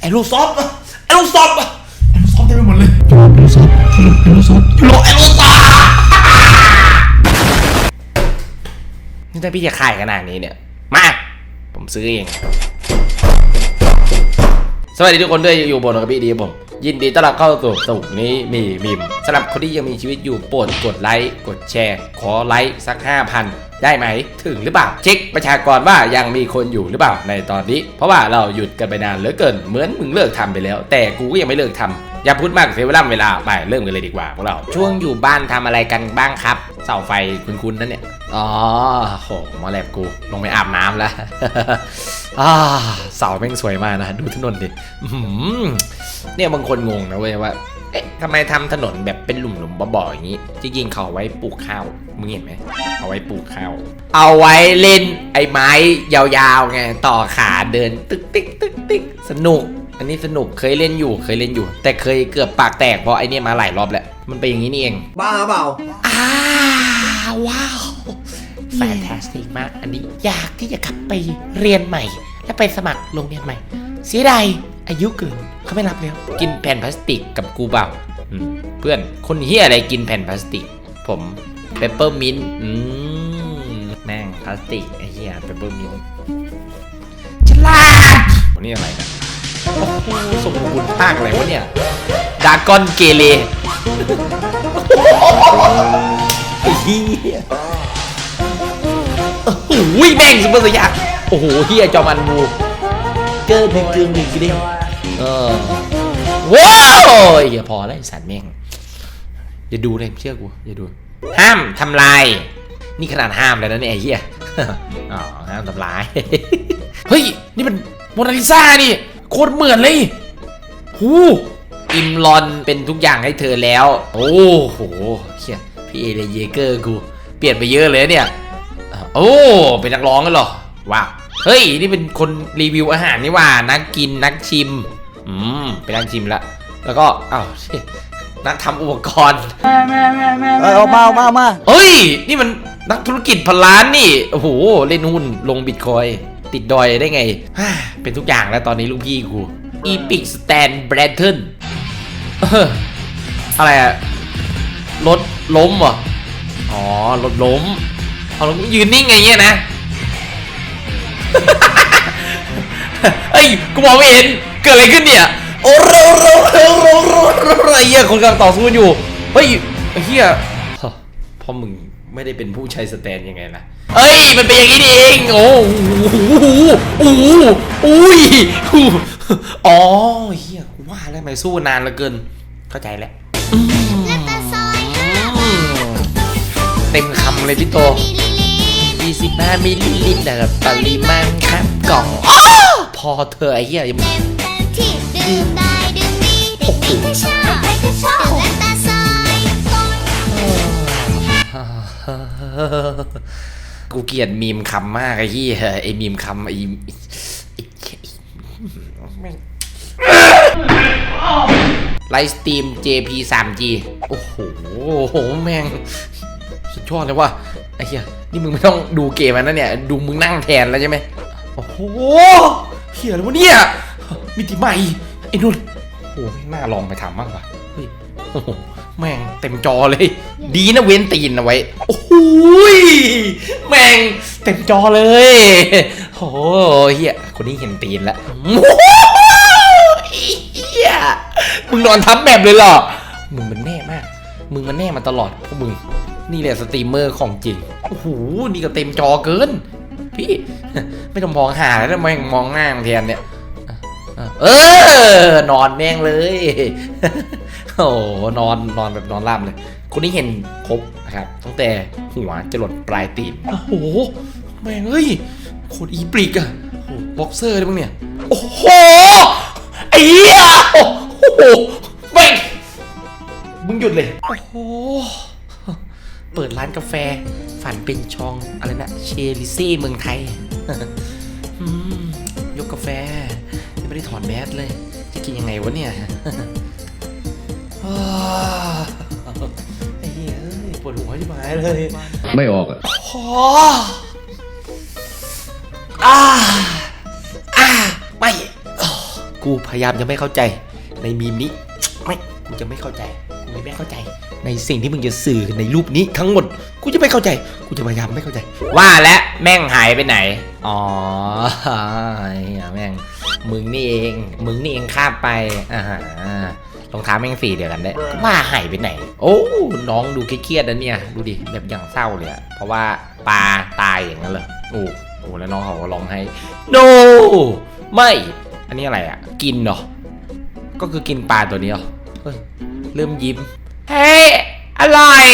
ไอ้ลูกซอฟไอ้ลูกซอฟไอ้ลูกซอฟเต็มไปหมดเลยไอ้ลูกซอฟไอ้ลูกซอฟไอ้ลูกไอ้ลูกซอฟนี่ถ้าพี่จะขายขนาดนี้เนี่ย มา ผมซื้อเอง สวัสดีทุกคนด้วยอยู่บนกับพี่ดีผมยินดีต้อนรับเข้าสู่สุกนี้มีมิมสำหรับคนที่ยังมีชีวิตอยู่โปรดกดไลค์กดแชร์ ขอไลค์สัก 5,000 ได้ไหมถึงหรือเปล่าเช็คประชากรว่ายังมีคนอยู่หรือเปล่าในตอนนี้ เพราะว่าเราหยุดกันไปนานเหลือเกินเหมือนมึงเลิกทำไปแล้ว แต่กูก็ยังไม่เลิกทำอย่าพูดมากเสียเวลาเวลาไปเริ่มกันเลยดีกว่าพวกเราช่วงอยู่บ้านทำอะไรกันบ้างครับเสาไฟคุณๆนั่นเนี่ยอ๋อโหหมาแลบกูลงไปอาบน้ำแล้วอ่าเสาแม่งสวยมากนะดูถนนดิอื้อหือเนี่ยบางคนงงนะเว้ยว่าเอ๊ะทำไมทำถนนแบบเป็นหลุมๆบ่อๆอย่างนี้จริงๆเขาเอาไว้ปลูกข้าว มึงเห็นไหม เอาไว้ปลูกข้าว เอาไว้เล่นไอ้ไม้ยาวๆไงต่อขาเดินตึกติ๊กตึกติ๊กสนุก อันนี้สนุกเคยเล่นอยู่เคยเล่นอยู่ แต่เคยเกือบปากแตกเพราะไอ้เนี่ยมาหลายรอบแล้วมันเป็นอย่างนี้นี่เองบ้าเปล่าอ้าว้าวแฟนตาสติกมาก อันนี้อยากที่จะกลับไปเรียนใหม่ และไปสมัครโรงเรียนใหม่ เสียดายอายุเกินเขาไม่รับแล้ว กินแผ่นพลาสติกกับกูเปล่าอืมเพื่อนคนเฮียอะไรกินแผ่นพลาสติก ผม เปปเปอร์มินต์อืมแม่งพลาสติกไอ้เฮียเปปเปอร์มินต์ฉลาดวันนี้อะไรนะโอ้โหสมบูรณ์ภาคอะไรวะเนี่ยดากอนเกเรไอ้เฮียโอ้โหแม่งซุปเปอร์สยามโอ้โหเฮียจอมันบูเกินหนึ่งเกินหนึ่งกินเองเออว้าวเฮียพอแล้วไอ้สัตว์แม่งอย่าดูเลยเชื่อกูอย่าดู ห้ามทำลาย นี่ขนาดห้ามแล้วนะเนี่ยไอ้เฮียอ๋อห้ามทำลาย เฮ้ย นี่มันโมนาลิซานี่โคตรเหมือนเลยหูอิมลอนเป็นทุกอย่างให้เธอแล้ว โอ้โหเฮียพี่เอเลเยเกอร์กู เปลี่ยนไปเยอะเลยเนี่ย โอ้ เป็นนักร้องกันเหรอ ว้าว เฮ้ย นี่เป็นคนรีวิวอาหารนี่ว่า นักกินนักชิม อืม เป็นนักชิมละ แล้วก็ อ้าวเชี่ย นักทำอุปกรณ์ เออเอามาเอามาเอามาเฮ้ย นี่มันนักธุรกิจพันล้านนี่ โอ้โห เล่นหุ้นลงบิตคอยน์ติดดอยได้ไงฮ่าเป็นทุกอย่างแล้วตอนนี้ลูกพี่กู Epic Stand b r a t o n อะไรอะรถล้มเหรอ อ๋อ รถล้ม เอาแล้วมึงยืนนิ่งไงเงี้ยนะเฮ้ย กูมองไม่เห็น เกิดอะไรขึ้นเนี่ย โอ้โรโรโรโรโรโรโรไอ้เหี้ยคนกำลังต่อสู้กันอยู่เฮ้ยไอ้เหี้ยพ่อมึงไม่ได้เป็นผู้ใช้สแตนยังไงล่ะเอ้ยมันเป็นอย่างนี้เองโอ้โหโอ้โหอุ้ยอ๋อเฮียกูว่าแล้วทำไมสู้นานเหลือเกินเข้าใจแล้วเต็มคำเลยพี่โต25มิลลิลิตรนะครับปริมาณครับกล่อง พอเธอไอ้เหี้ยยัง ดีเด็กดีก็ชอบใครก็ชอบและตาซอยก่อนกูเกลียดมีมคำมากไอ้เหี้ไอ้มีมคำไอ้ไลฟ์สตรีม JP 3G โอ้โหแม่ง สุดยอดเลยว่ะไอ้เหี้ยนี่มึงไม่ต้องดูเกมนะเนี่ย ดูมึงนั่งแทนแล้วใช่ไหมโอ้โหเหี้ยอะไรวะเนี่ยมิติใหม่ไอ้นุ่น หน่าลองไปทำบ้างว่ะเฮ้ยโอ้โหแม่งเต็มจอเลย ดีนะเว้นตีนเอาไว้ โอ้โหยแม่งเต็มจอเลยโอ้โหเฮียคนนี้เห็นตีนแล้วโอ้โหเฮียมึงนอนทับแบบเลยเหรอ มึงมันแน่มาก มึงมันแน่มาตลอดพวกมึง นี่แหละสตรีมเมอร์ของจริง โอ้โห นี่ก็เต็มจอเกิน พี่ ไม่ต้องมองหาแล้วนะแม่งมองหน้ามันแทนเนี่ย เออนอนแม่งเลย โอ้นอนนอนแบบนอนราบเลย คนนี้เห็นครบนะครับตั้งแต่หัวจรดปลายตีนโอ้โหแม่งเอ้ยโคตรอีปริกอะโอ้บ็อกเซอร์เลยมั้งเนี่ย โอ้โหไอ้เหี้ยโอ้โหแม่งมึงหยุดเลย โอ้โห เปิดร้านกาแฟ ฝันเป็นชองอะไรนะเชลิซี่เมืองไทยอืมยกกาแฟ ถอดแมสเลย จะกินยังไงวะเนี่ยอ้าวไอ้เหี้ยเอ้ยปวดหัวที่หมายเลย ไม่ออกอะโอ้อ่าอ่าไม่อ้อกูพยายามจะไม่เข้าใจในมีมนี้ ไม่ กูจะไม่เข้าใจ กูจะไม่เข้าใจ ในสิ่งที่มึงจะสื่อในรูปนี้ทั้งหมด กูจะไม่เข้าใจ กูจะพยายามไม่เข้าใจ ว่าและแม่งหายไปไหน อ๋อไอ้เหี้ยแม่ง มึงนี่เอง มึงนี่เองข้ามไปอ่าฮะรองเท้าแม่งสีเดียวกันได้ว่าหายไปไหน โอ้น้องดูเครียดๆนะเนี่ย ดูดิแบบอย่างเศร้าเลยอะเพราะว่าปลาตายอย่างนั้นเลยโอ้โหแล้วน้องเขาก็ร้องให้ no ไม่ อันนี้อะไรอะกินเหรอ ก็คือกินปลาตัวนี้เหรอ เฮ้ยเริ่มยิ้ม เฮ้ยอร่อย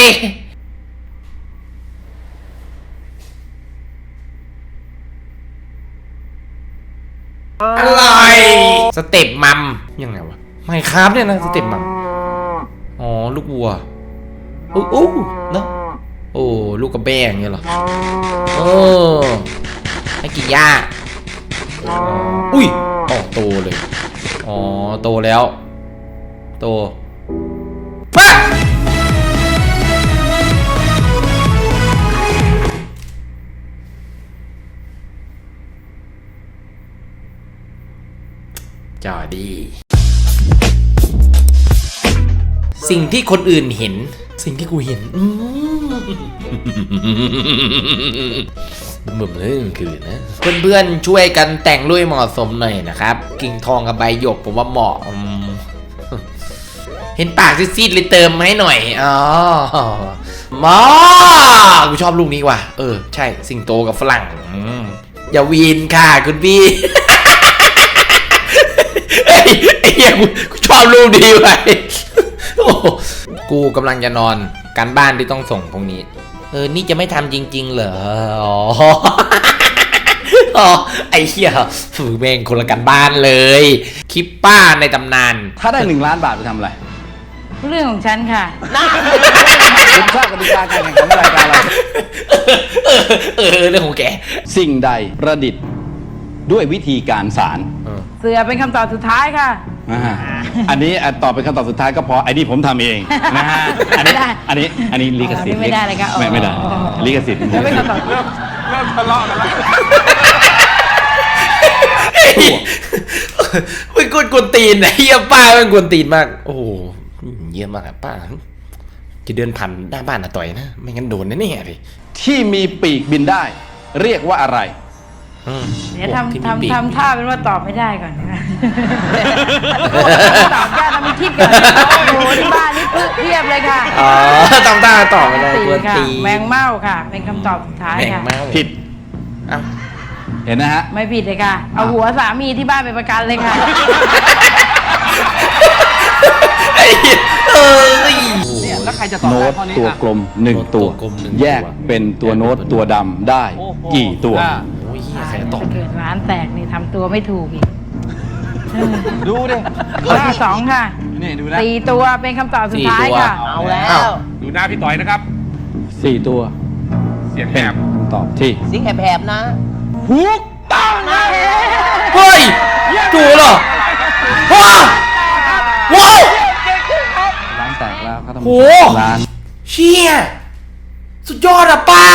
อร่อยสเต็ปมัม ยังไงวะ ไม่ครับเนี่ยนะ สเต็ปมัม อ๋อ ลูกวัวอู้อู้เนอะโอ้ ลูกกระแบงเงี้ยเหรอ โอ้ให้กินหญ้าอ๋ออุ้ยอ๋อโตเลย อ๋อ โตแล้ว โต จอดี สิ่งที่คนอื่นเห็น สิ่งที่กูเห็นอืมบึมเลยมันคือนะ เพื่อนๆ ช่วยกันแต่งลุยเหมาะสมหน่อยนะครับ กิ่งทองกับใบหยกผมว่าเหมาะอืมเห็นปากซีดๆเลยเติมมาให้หน่อย อ๋อหมอกูชอบลูกนี้ว่ะ เออ ใช่ สิงโตกับฝรั่งอืมอย่าวีนค่ะ คุณพี่เฮ้ย ไอ้เหี้ยกูกูชอบรูปดีไปโอ้โหกูกำลังจะนอนการบ้านที่ต้องส่งพรุ่งนี้ เออ นี่จะไม่ทำจริง ๆ เหรอ อ๋อ อ๋อ ไอ้เหี้ยฝือแม่งคนละกันบ้านเลย คลิปป้าในตำนาน ถ้าได้หนึ่งล้านบาทไปทำอะไร เรื่องของฉันค่ะคุณทราบกติกาการแข่งขันรายการเรา เออ เออ เรื่องของแก สิ่งใดประดิษฐ์ด้วยวิธีการสาร เออ เสือเป็นคำตอบสุดท้ายค่ะ อ่าอันนี้อะตอบเป็นคำตอบสุดท้ายก็พอไอ้นี่ผมทำเองนะฮะอันนี้ไม่ได้อันนี้อันนี้ลิขสิทธิ์อ๋อนี่ไม่ได้เลยครับไม่ไม่ได้อ๋อลิขสิทธิ์แล้วเป็นคำตอบมันกวนกวนตีนนะเฮียป้ามันกวนตีนมาก โอ้โหเยี่ยมมากอะป้าจะเดินผ่านหน้าบ้านอะต่อยนะ ไม่งั้นโดนแน่ๆเลยที่มีปีกบินได้ เรียกว่าอะไรอืม เดี๋ยวที่ทำมีปีก ทำทำท่าเป็นว่าตอบไม่ได้ก่อนนะ ตอบยากนะมีคลิปก่อนโอ้โหที่บ้านนี่เพียบเลยค่ะอ๋อตองตาตอบไม่ได้สี่กวนค่ะตีนแมงเม่าค่ะ เป็นคำตอบสุดท้ายแมงค่ะ เมาผิดเอ้าเห็นนะฮะ ไม่ผิดเลยค่ะ เอาหัวสามีที่บ้านไปประกันเลยค่ะ ไอ้เหี้ยเอ้ย เนี่ยแล้วใครจะตอบโน้ได้ตข้อนี้ตัวอะ กลมหนึ่งโน้ตตัวตัวกลมหนึ่งแยกตัวเป็นตัวโน้ตตัวดำได้ โอ้โหกี่ตัว อะ โอ้ยเหี้ยใครจะตอบเกิดร้านแตกนี่ทำตัวไม่ถูกอีกเออดูดิข้อที่สองค่ะนี่ดูนะสี่ตัวเป็นคำตอบสุดท้ายค่ะเอาแล้อ้าววดูหน้าพี่ต่อยนะครับ สี่ตัว เสียงแหเป็นบคำตอบที่เสียงแหบๆนะ ถูกต้องนะเฮ้ยดูเหรอว้าวว้าว ร้านแตกแล้วครับท่านโหผู้ชมร้าน เชี่ย สุดยอดอะป้า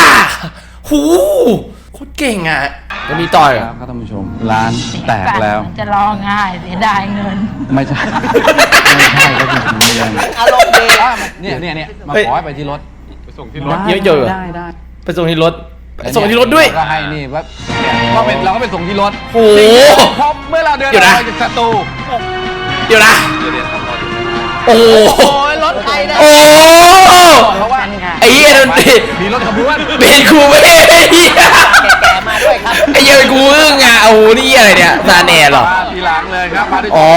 หูโคตรเก่งอะ จะมีต่อยแล้อะวครับท่านผู้ชม ร้านแตกแล้ว จะร้องไห้เสียดายเงิน ไม่ใช่ ไม่ใช่ครับจริงๆยังอารมณ์ดีอะเนี่ยเนี่ยเนี่ยมาขอให้ไปที่รถไปส่งที่รถเยอะเจอได้ได้ไปส่งที่รถไปส่งที่รถด้วยก็ให้นี่ว่าเนี่ยก็เป็นเราก็ไปส่งที่รถโอ้โหพอเมื่อเราเดินเดี๋ยวนะออกจากสตูเดี๋ยวนะโอ้โหโอ้ยรถใครนะโอ้โหเพราะว่ากันค่ะไอ้เหี้ยดนตรีมีรถขบวนเบนกูไม่ได้ ไอ้เหี้ยแก่ๆมาด้วยครับไอ้เหี้ยเป็นกูอึ้งอะโอ้โหนี่อะไรเนี่ยซาแหน่เหรอมาทีหลังเลยครับมาด้วยอ๋อ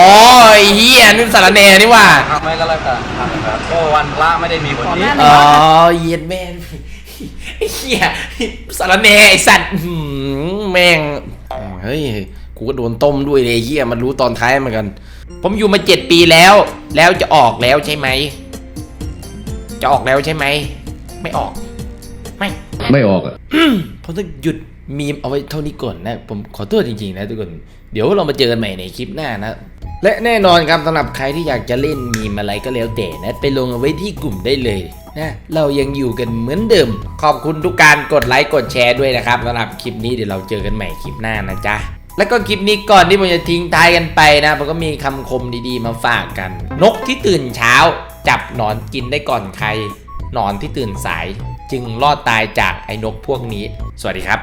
ไอ้เหี้ยนี่สารแหน่นี่หว่า ไม่ก็แล้วกันครับโอ้วันพระไม่ได้มีวันนี้ อ๋อเย็นแม่งไอ้เหี้ยสารแหน่ไอ้สัตว์อื้อหือแม่งเฮ้ยกูก็โดนต้มด้วยเลยไอ้เหี้ยมันรู้ตอนท้ายเหมือนกัน ผมอยู่มาเจ็ดปีแล้ว แล้วจะออกแล้วใช่ไหม จะออกแล้วใช่ไหม ไม่ออก ไม่ ไม่ออกอะ ผมต้องหยุด มีมเอาไว้เท่านี้ก่อนนะ ผมขอโทษจริงๆนะทุกคน เดี๋ยวเรามาเจอกันใหม่ในคลิปหน้านะ และแน่นอนครับสำหรับใครที่อยากจะเล่นมีมอะไรก็แล้วแต่นะ ไปลงเอาไว้ที่กลุ่มได้เลยนะเรายังอยู่กันเหมือนเดิม ขอบคุณทุกการกดไลค์กดแชร์ด้วยนะครับสำหรับคลิปนี้เดี๋ยวเราเจอกันใหม่คลิปหน้านะจ๊ะแล้วก็คลิปนี้ก่อนที่ผมจะทิ้งท้ายกันไปนะผมก็มีคำคมดีๆมาฝากกัน นกที่ตื่นเช้า จับหนอนกินได้ก่อนใครหนอนที่ตื่นสาย จึงรอดตายจากไอ้นกพวกนี้ สวัสดีครับ